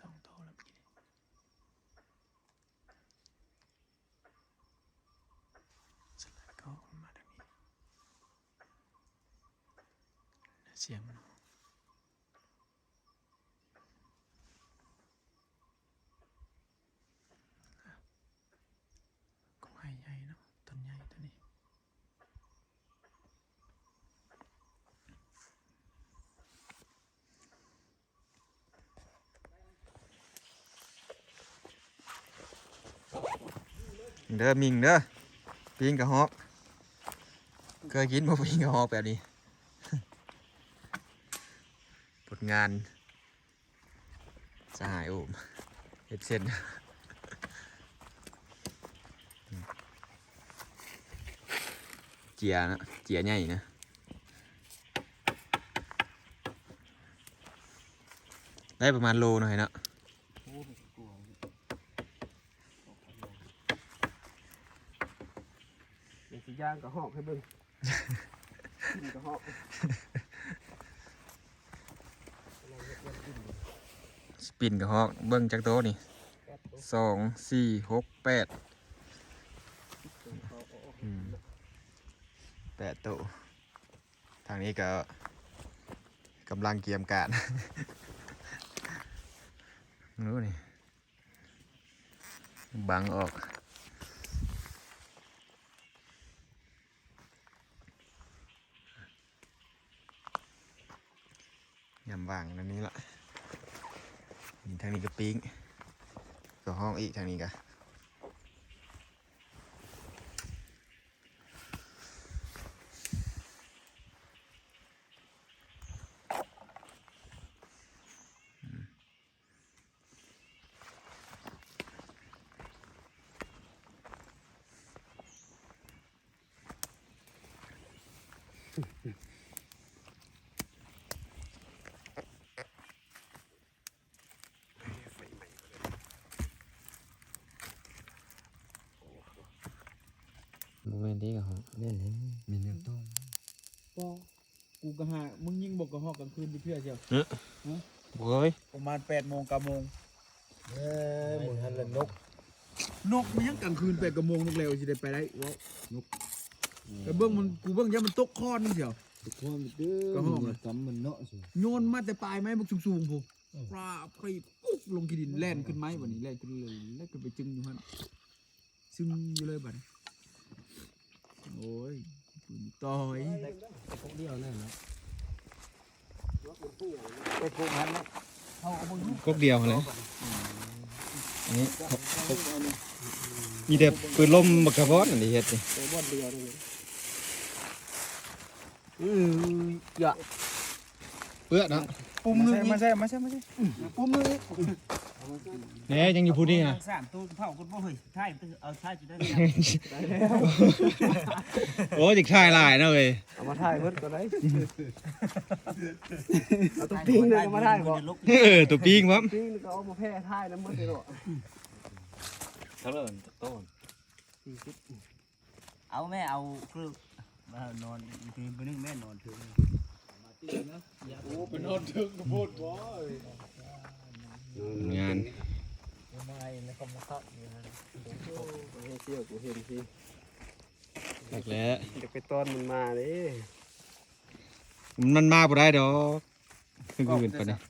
สองโตแล้วเมื่อกี้สลัดก็มาตรงนี้เสียงมันก็ให้ใหญ่เนาะต้นใหญ่ตัวนี้ เด้อมิงเด้อปิงกับฮอกเคยกินบ่ปิงกับฮอกแบบนี้ผลงานสหายโอมเฮ็ดเส้นเจียนะเจียใหญ่นะได้ประมาณโลหน่อยเนาะ เดี๋ยวสิย่างกระหอกให้เบิ่งกินกระหอกสปินกับฮอกเบิ้งจากโต๊ะนี่แป๊บตัวสองสี่หกแปดเขาเอาออกอืมแปดโต๊ะทางนี้ก็กำลังเกียมการรู้นี่บังออก ยำวางนั่นนี้ละนี่ทางนี้ก็ปิ้งก็ห้องอีกทางนี้ก็โม เมนต์ที่กับห้องเล่นมีเนื้องต้มก็กูก็หามึงยิงบอกกระหอกกลางคืนดิเพื่อเชียวโว้ยประมาณแปดโมงเก้าโมงเอ้ยมึงหันละนก นกมันยังกลางคืนแปดกะโมงนกเร็วสิได้ไปได้ว้าวนกแต่เบื้องมันกูเบื้องยังมันตกคอนนี่เชียวทุกคนเด้อก็หองเลยกำมันเนาะสิโยนมาแต่ปลายไม้บุกสูงๆพวกปลาไปปุ๊บลงที่ดินแล่นขึ้นไม้วันนี้แล่นขึ้นเลยแล้วก็ไปจึงอยู่ฮั่นซึ่งอยู่เลยบัดนี้ โอ้ยปืนต่อยพวกเดียวนั่นนะไปโกงหันแล้วเอาเอาบนกกเดียวเลยอันนี้มีแต่ปืนลมบักกระบอกอันนี้เฮ็ดนี่ไปบอดเดียวเลยอืออย่าเปื้อเนาะปุ่มนึงไม่ใช่ไม่ใช่ไม่ใช่ปุ่มนึง แหน่ยังอยู่พูดนี่ฮะสามตัวเผาคนบ่เฮ้ยใช่ตัวเอาใช่จุดได้โอ้ยจิกชายหลายนะเว้ยเอามาถ่ายเพิ่นก็ได้เอาตุ๊กปิ้งเลยก็มาถ่ายบ่เออตัวปิ้งมั้งปิ้งนี่ก็เอามาแพร่ถ่ายน้ำมันเลยเนาะเท่าไหร่ต้นเอาแม่เอาคือนอนคือไปนึงแม่นอนถึงโอ้เป็นนอนถึงก็พูดบ่ งานไม่ในคอมมาครับนี่ฮะโอ้ให้เที่ยวกูเห็นสิหลักแล้วเดี๋ยวไปต้อนมันมาเด้มันมาบ่ได้ดอกคือกูเป็นปะเนี่ย